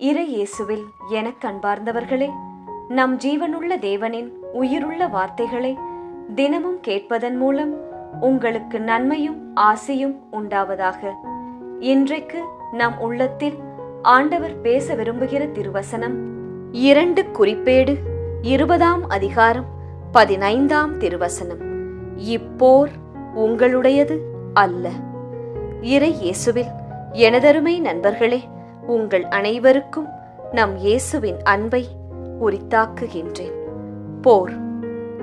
இறை இயேசுவில் எனக் கண்பார்ந்தவர்களே நம் ஜீவனுள்ள தேவனின் உயிருள்ள வார்த்தைகளை தினமும் கேட்பதன் மூலம் உங்களுக்கு நன்மையும் ஆசையும் உண்டாவதாக. இன்றைக்கு நம் உள்ளத்தில் ஆண்டவர் பேச விரும்புகிற திருவசனம் இரண்டு குறிப்பேடு இருபதாம் அதிகாரம் பதினைந்தாம் திருவசனம். இப்போர் உங்களுடையது அல்ல. இறை இயேசுவில் எனதருமை நண்பர்களே உங்கள் அனைவருக்கும் நம் இயேசுவின் அன்பை உரித்தாக்குகின்றேன். போர்.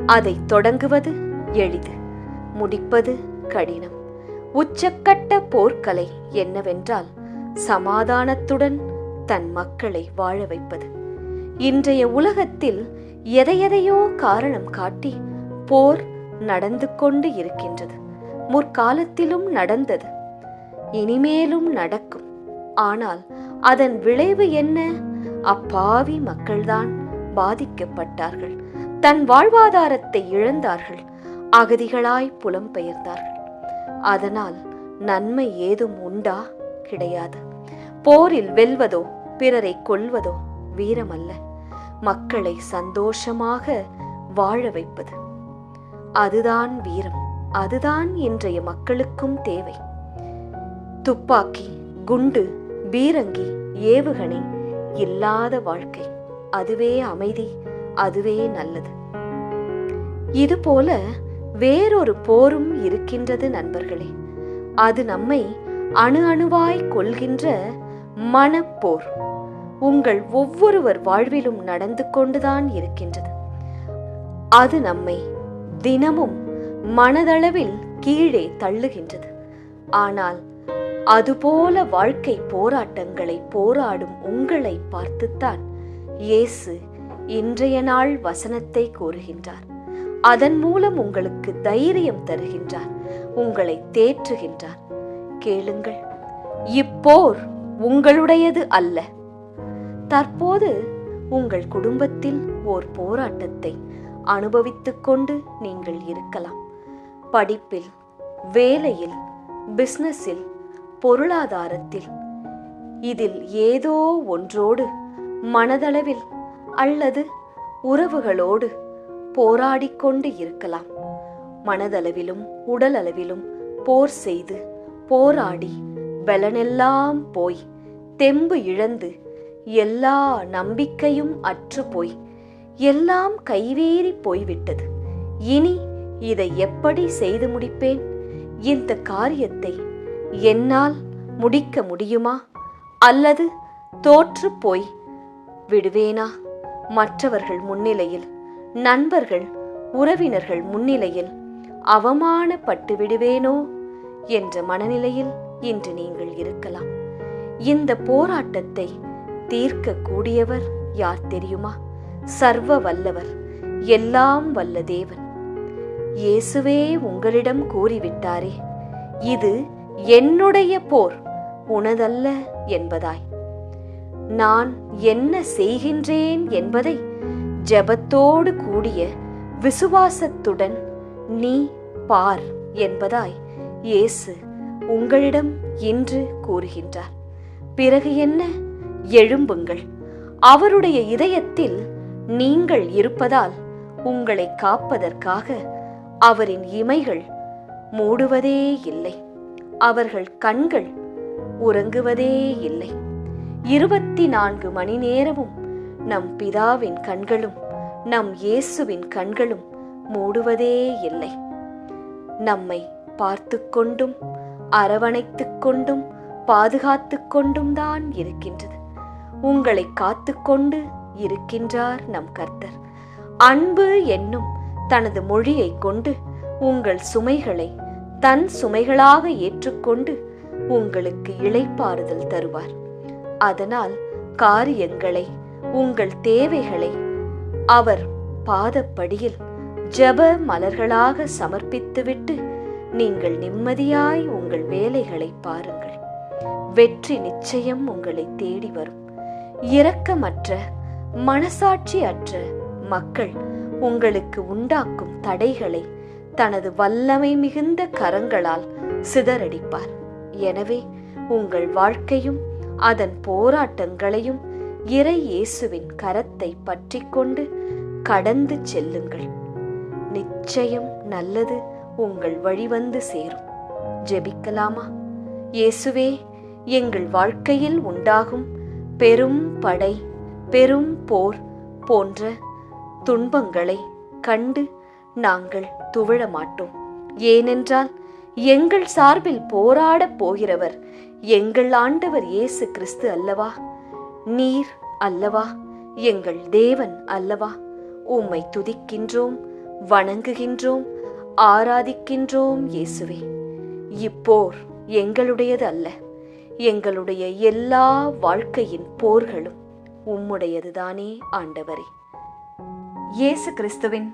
அதை தொடங்குவது எளிது. முடிப்பது கடினம். உச்சக்கட்ட போர்க்கலை என்னவென்றால் சமாதானத்துடன் தன் மக்களை வாழ வைப்பது. இன்றைய உலகத்தில் எதையெதையோ காரணம் காட்டி போர் நடந்து கொண்டு இருக்கின்றது. முற்காலத்திலும் நடந்தது. இனிமேலும் நடக்கும். ஆனால் அதன் விளைவு என்ன? அப்பாவி மக்கள்தான் பாதிக்கப்பட்டார்கள். தன் வாழ்வாதாரத்தை இழந்தார்கள். அகதிகளாய் புலம்பெயர்ந்தார்கள். அதனால் நன்மை ஏதும் உண்டா? கிடையாது. போரில் வெல்வதோ பிறரை கொல்வதோ வீரமல்ல. மக்களை சந்தோஷமாக வாழ வைப்பது. அதுதான் வீரம். அதுதான் இன்றைய மக்களுக்கும் தேவை. துப்பாக்கி குண்டு பீரங்கி ஏவுகணை இல்லாத வாழ்க்கை. அதுவே அமைதி அதுவே நல்லது. இதுபோல வேறொரு போரும் இருக்கின்றது நண்பர்களே. அது நம்மை அணு அணுவாய் கொள்கின்ற மனப்போர். உங்கள் ஒவ்வொருவர் வாழ்விலும் நடந்து கொண்டுதான் இருக்கின்றது. அது நம்மை தினமும் மனதளவில் கீழே தள்ளுகின்றது. ஆனால் அதுபோல வாழ்க்கை போராட்டங்களை போராடும் உங்களை பார்த்துத்தான் இயேசு இன்றைய நாள் வசனத்தை கூறுகின்றார். அதன் மூலம் உங்களுக்கு தைரியம் தருகின்றார் உங்களை தேற்றுகின்றார். கேளுங்கள் இப்போர் உங்களுடையது அல்ல. தற்போது உங்கள் குடும்பத்தில் ஓர் போராட்டத்தை அனுபவித்துக் கொண்டு நீங்கள் இருக்கலாம். படிப்பில் வேலையில் பிஸ்னஸில் பொருளாதாரத்தில். இதில் ஏதோ ஒன்றோடு மனதளவில் அல்லது உறவுகளோடு போராடிக்கொண்டு இருக்கலாம். மனதளவிலும் உடலளவிலும் போர் செய்து போராடி பலனெல்லாம் போய் தெம்பு இழந்து எல்லா நம்பிக்கையும் அற்று போய் எல்லாம் கைவேறி போய்விட்டது. இனி இதை எப்படி செய்து முடிப்பேன்? இந்த காரியத்தை என்னால் முடிக்க முடியுமா? அல்லது தோற்று போய் விடுவேனா? மற்றவர்கள் முன்னிலையில் நண்பர்கள் உறவினர்கள் முன்னிலையில் அவமானப்பட்டு விடுவேனோ என்ற மனநிலையில் இன்று நீங்கள் இருக்கலாம். இந்த போராட்டத்தை தீர்க்க கூடியவர் யார் தெரியுமா? சர்வ வல்லவர் எல்லாம் வல்ல தேவன். இயேசுவே உங்களிடம் கூறிவிட்டாரே இது என்னுடைய போர் உனதல்ல என்பதாய். நான் என்ன செய்கின்றேன் என்பதை ஜெபத்தோடு கூடிய விசுவாசத்துடன் நீ பார் என்பதாய் இயேசு உங்களிடம் இன்று கூறுகின்றார். பிறகு என்ன? எழும்புங்கள். அவருடைய இதயத்தில் நீங்கள் இருப்பதால் உங்களை காப்பதற்காக அவரின் இமைகள் மூடுவதே இல்லை. அவர்கள் கண்கள் உறங்குவதே இல்லை. இருபத்தி நான்கு மணி நேரமும் நம் பிதாவின் கண்களும் நம் இயேசுவின் கண்களும் மூடுவதே இல்லை. நம்மை பார்த்து கொண்டும் அரவணைத்து கொண்டும் பாதுகாத்து கொண்டும் தான் இருக்கின்றது. உங்களை காத்துக்கொண்டு இருக்கின்றார் நம் கர்த்தர். அன்பு என்னும் தனது மொழியை கொண்டு உங்கள் சுமைகளை தன் சுமைகளாக ஏற்றுக்கொண்டு உங்களுக்கு இளைப்பாறுதல் தருவார். அதனால் காரியங்களை உங்கள் தேவைகளை அவர் பாதப்படியில் ஜெப மலர்களாக சமர்ப்பித்துவிட்டு நீங்கள் நிம்மதியாய் உங்கள் வேலைகளை பாருங்கள். வெற்றி நிச்சயம் உங்களை தேடி வரும். இரக்கமற்ற மனசாட்சி அற்ற மக்கள் உங்களுக்கு உண்டாக்கும் தடைகளை தனது வல்லமை மிகுந்த கரங்களால் சிதறடிப்பார். எனவே உங்கள் வாழ்க்கையும் அதன் போராட்டங்களையும் இறை இயேசுவின் கரத்தை பற்றிக்கொண்டு கடந்து செல்லுங்கள். நிச்சயம் நல்லது உங்கள் வழிவந்து சேரும். ஜெபிக்கலாமா? இயேசுவே எங்கள் வாழ்க்கையில் உண்டாகும் பெரும் படை பெரும் போர் போன்ற துன்பங்களை கண்டு நாங்கள் துவழ மாட்டோம் ஏனென்றால் எங்கள் சார்பில் போராடப் போகிறவர் எங்கள் ஆண்டவர் இயேசு கிறிஸ்து அல்லவா? நீர் அல்லவா? எங்கள் தேவன் அல்லவா? உம்மை துதிக்கின்றோம் வணங்குகின்றோம் ஆராதிக்கின்றோம் இயேசுவே. இப்போர் எங்களுடையது அல்ல. எங்களுடைய எல்லா வாழ்க்கையின் போர்களும் உம்முடையதுதானே ஆண்டவரே. இயேசு கிறிஸ்துவின்